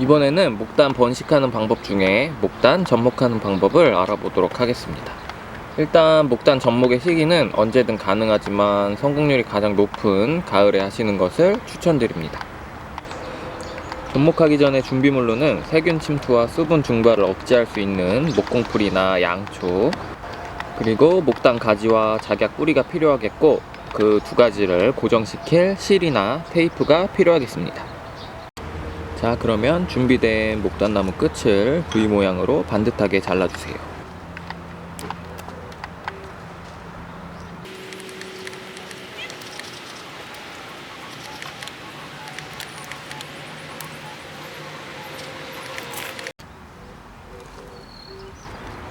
이번에는 목단 번식하는 방법 중에 목단 접목하는 방법을 알아보도록 하겠습니다. 일단 목단 접목의 시기는 언제든 가능하지만 성공률이 가장 높은 가을에 하시는 것을 추천드립니다. 접목하기 전에 준비물로는 세균 침투와 수분 증발을 억제할 수 있는 목공풀이나 양초 그리고 목단 가지와 작약 뿌리가 필요하겠고 그 두 가지를 고정시킬 실이나 테이프가 필요하겠습니다. 자 그러면 준비된 목단나무 끝을 V 모양으로 반듯하게 잘라주세요.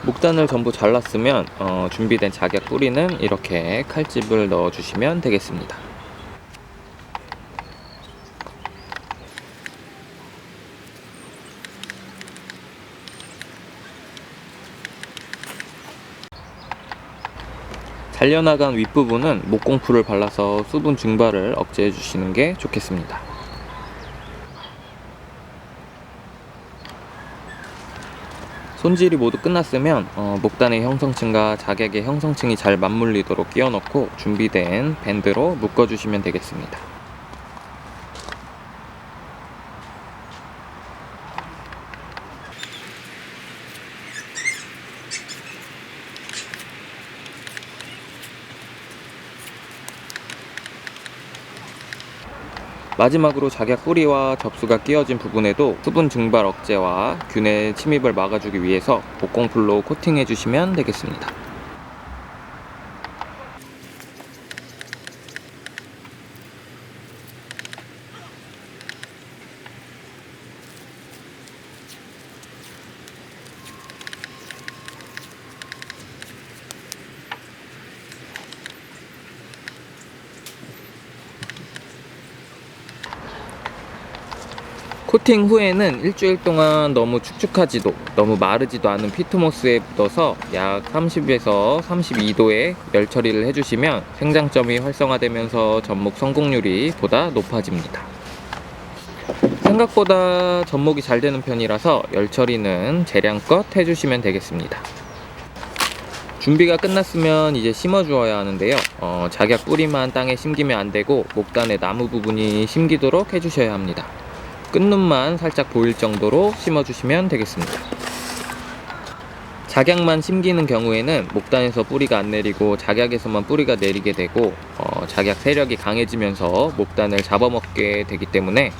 목단을 전부 잘랐으면 어, 준비된 작약 뿌리는 이렇게 칼집을 넣어 주시면 되겠습니다. 잘려나간 윗부분은 목공풀을 발라서 수분 증발을 억제해 주시는 게 좋겠습니다. 손질이 모두 끝났으면 어, 목단의 형성층과 작약의 형성층이 잘 맞물리도록 끼워 넣고 준비된 밴드로 묶어 주시면 되겠습니다. 마지막으로 작약 뿌리와 접수가 끼어진 부분에도 수분 증발 억제와 균의 침입을 막아주기 위해서 목공풀로 코팅해 주시면 되겠습니다. 코팅 후에는 일주일 동안 너무 축축하지도 너무 마르지도 않은 피트모스에 묻어서 약 30에서 32도에 열 처리를 해주시면 생장점이 활성화되면서 접목 성공률이 보다 높아집니다. 생각보다 접목이 잘 되는 편이라서 열 처리는 재량껏 해주시면 되겠습니다. 준비가 끝났으면 이제 심어 주어야 하는데요. 어, 작약 뿌리만 땅에 심기면 안 되고 목단의 나무 부분이 심기도록 해주셔야 합니다. 끝눈만 살짝 보일 정도로 심어주시면 되겠습니다. 작약만 심기는 경우에는 목단에서 뿌리가 안 내리고 작약에서만 뿌리가 내리게 되고 어, 작약 세력이 강해지면서 목단을 잡아먹게 되기 때문에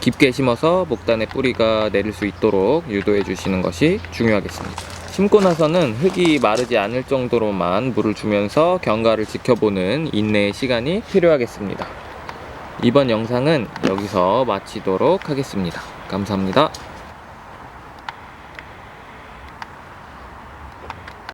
깊게 심어서 목단에 뿌리가 내릴 수 있도록 유도해 주시는 것이 중요하겠습니다. 심고 나서는 흙이 마르지 않을 정도로만 물을 주면서 경과를 지켜보는 인내의 시간이 필요하겠습니다. 이번 영상은 여기서 마치도록 하겠습니다. 감사합니다.